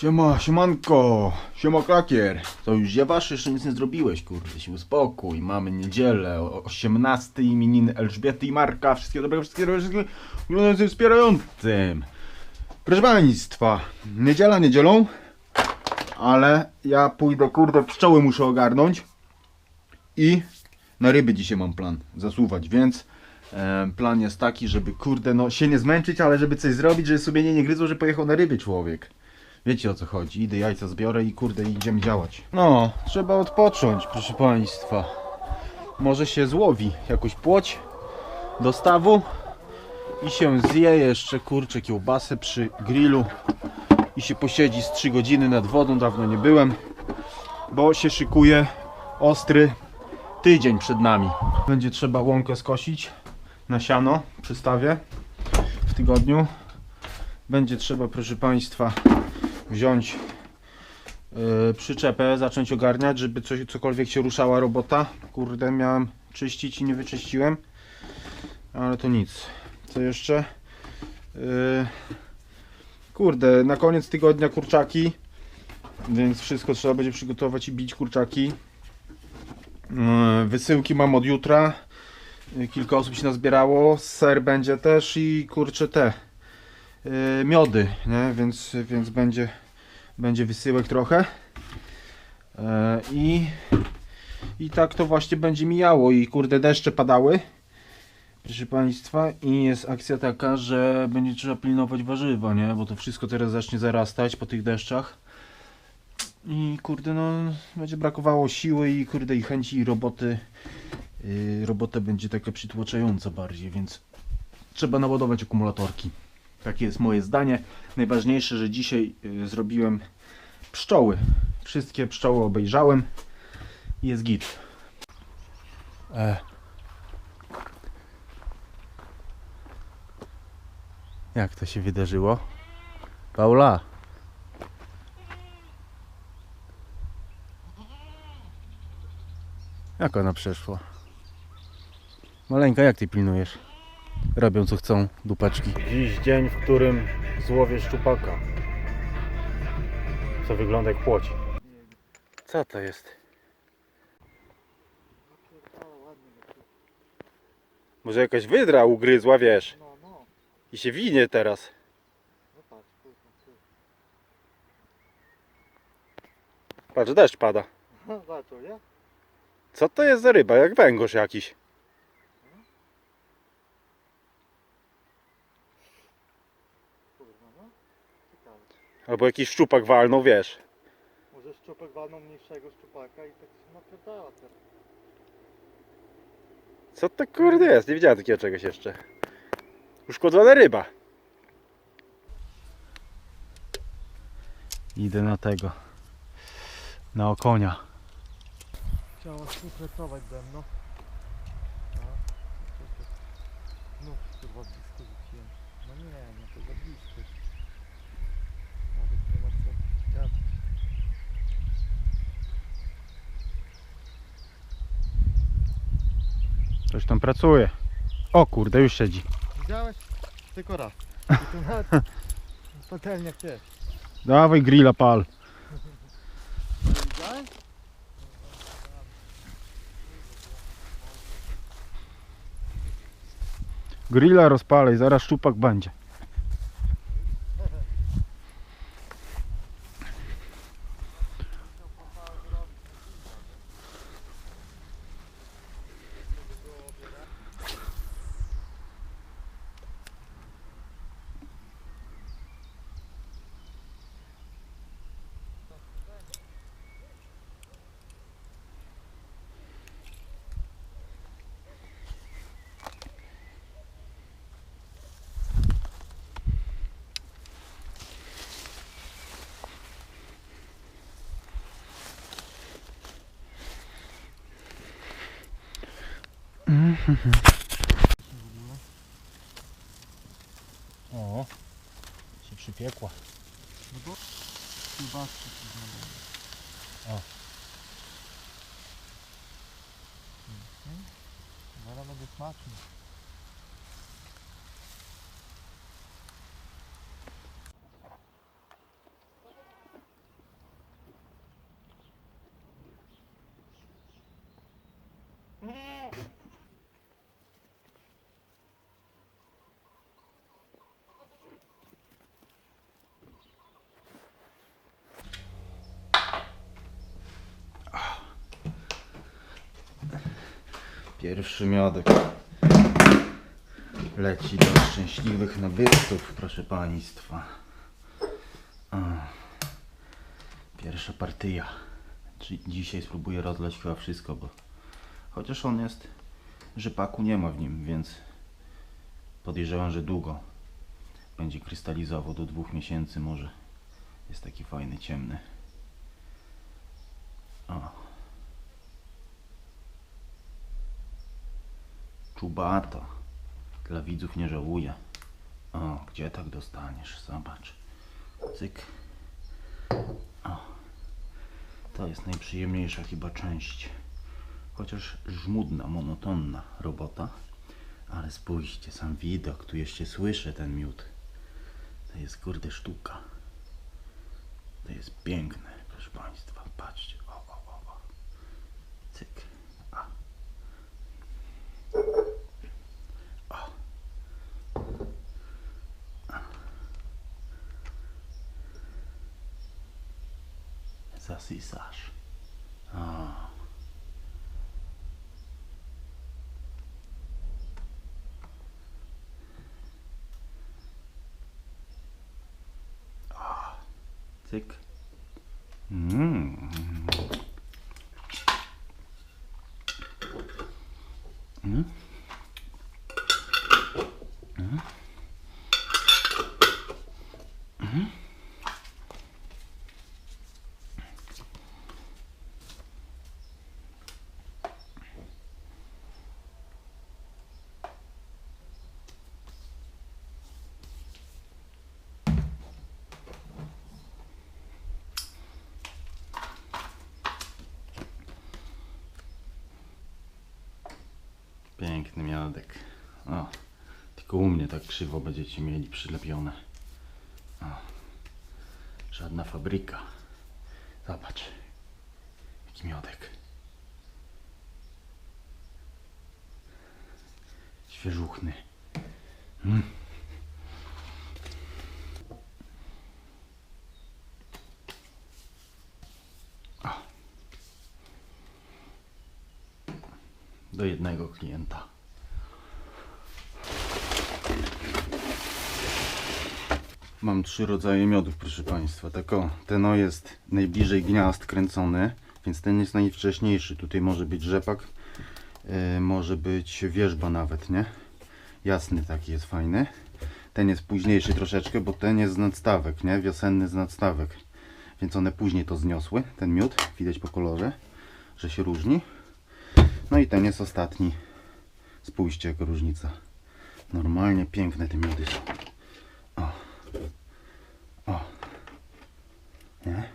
Siema, siemanko, siema klakier. To już ziewasz? Jeszcze nic nie zrobiłeś, kurde, się uspokój. Mamy niedzielę, o 18 imieniny Elżbiety i Marka. Wszystkiego dobrego, wszystkiego dobrego, wszystkiego oglądającym, wspierającym. Proszę Państwa, niedziela niedzielą, ale ja pójdę, kurde, pszczoły muszę ogarnąć i na ryby dzisiaj mam plan zasuwać, więc e, plan jest taki, żeby, kurde, no się nie zmęczyć, ale żeby coś zrobić, żeby sobie nie, nie gryzło, że pojechał na ryby człowiek. Wiecie o co chodzi. Idę jajca zbiorę i kurde idziemy działać. No, trzeba odpocząć, proszę Państwa. Może się złowi jakąś płoć do stawu i się zje jeszcze kurczę kiełbasę przy grillu i się posiedzi z 3 godziny nad wodą, dawno nie byłem, bo się szykuje ostry tydzień przed nami. Będzie trzeba łąkę skosić na siano przy w tygodniu. Będzie trzeba, proszę Państwa, wziąć yy, przyczepę, zacząć ogarniać, żeby coś, cokolwiek się ruszała robota. Kurde, miałem czyścić i nie wyczyściłem. Ale to nic. Co jeszcze? Yy, kurde, na koniec tygodnia kurczaki. Więc wszystko trzeba będzie przygotować i bić kurczaki. Yy, wysyłki mam od jutra. Kilka osób się nazbierało. Ser będzie też i kurczę te miody, nie? Więc, więc będzie, będzie wysyłek trochę. Yy, I, I tak to właśnie będzie mijało. I kurde deszcze padały. Proszę Państwa, i jest akcja taka, że będzie trzeba pilnować warzywa, nie? Bo to wszystko teraz zacznie zarastać po tych deszczach. I kurde, no będzie brakowało siły i kurde i chęci i roboty. Yy, robota będzie taka przytłaczająca bardziej, więc trzeba naładować akumulatorki. Takie jest moje zdanie. Najważniejsze, że dzisiaj y, zrobiłem pszczoły. Wszystkie pszczoły obejrzałem. Jest git. E. Jak to się wydarzyło? Paula. Jak ona przeszła? Maleńka, jak ty pilnujesz? Robią co chcą, dupaczki. Dziś dzień, w którym złowię szczupaka. Co wygląda jak płoć. Co to jest? Może jakaś wydra ugryzła, wiesz? No, no, I się winie teraz. no patrz, deszcz pada. Co to jest za ryba? Jak węgorz jakiś. Kurwa, no. Ciekawe. Albo jakiś szczupak walnął, wiesz. Może szczupek walną mniejszego szczupaka i tak się napierdala teraz. Co to kurde jest? Nie widziałem takiego czegoś jeszcze. Uszkodzona ryba. Idę na tego. Na okonia. Chciała współpracować ze mną. No, kurwa, blisko rzuciłem. No nie, no to za blisko. Nawet nie ma co gadać. Coś tam pracuje. O kurde, już siedzi. Widziałeś? Tylko raz. I to nawet patelnia też. Dawaj grilla pal. Grilla rozpalej, zaraz szczupak będzie. O, się przypiekła. No bo. O. Mhm. Zaraz będzie smacznie. Pierwszy miodek leci do szczęśliwych nabywców, proszę Państwa. Pierwsza. Czyli dzisiaj spróbuję rozlać chyba wszystko, bo chociaż on jest, rzepaku nie ma w nim, więc podejrzewam, że długo będzie krystalizował, do dwóch miesięcy może. Jest taki fajny, ciemny. O. Czubata. Dla widzów nie żałuję. O, gdzie tak dostaniesz? Zobacz. Cyk. O. To jest najprzyjemniejsza chyba część. Chociaż żmudna, monotonna robota. Ale spójrzcie, sam widok, tu jeszcze słyszę ten miód. To jest kurde sztuka. To jest piękne, proszę Państwa. Patrzcie. O, o, o, o. Cyk. A. O. A. Zasysasz. O. Cyk. Mm. Mm. Mm. Mm. Piękny miodek. O, tylko u mnie tak krzywo będziecie mieli przylepione. O, żadna fabryka. Zobacz. Jaki miodek. Świeżuchny. Mm. Do jednego klienta. Mam trzy rodzaje miodów, proszę Państwa. Tak o, ten o jest najbliżej gniazd kręcony, więc ten jest najwcześniejszy. Tutaj może być rzepak, yy, może być wierzba nawet, nie? Jasny taki jest fajny. Ten jest późniejszy troszeczkę, bo ten jest z nadstawek, nie? Wiosenny z nadstawek. Więc one później to zniosły, ten miód. Widać po kolorze, że się różni. No i ten jest ostatni. Spójrzcie, jaka różnica. Normalnie piękne te miody są. O. O. Nie?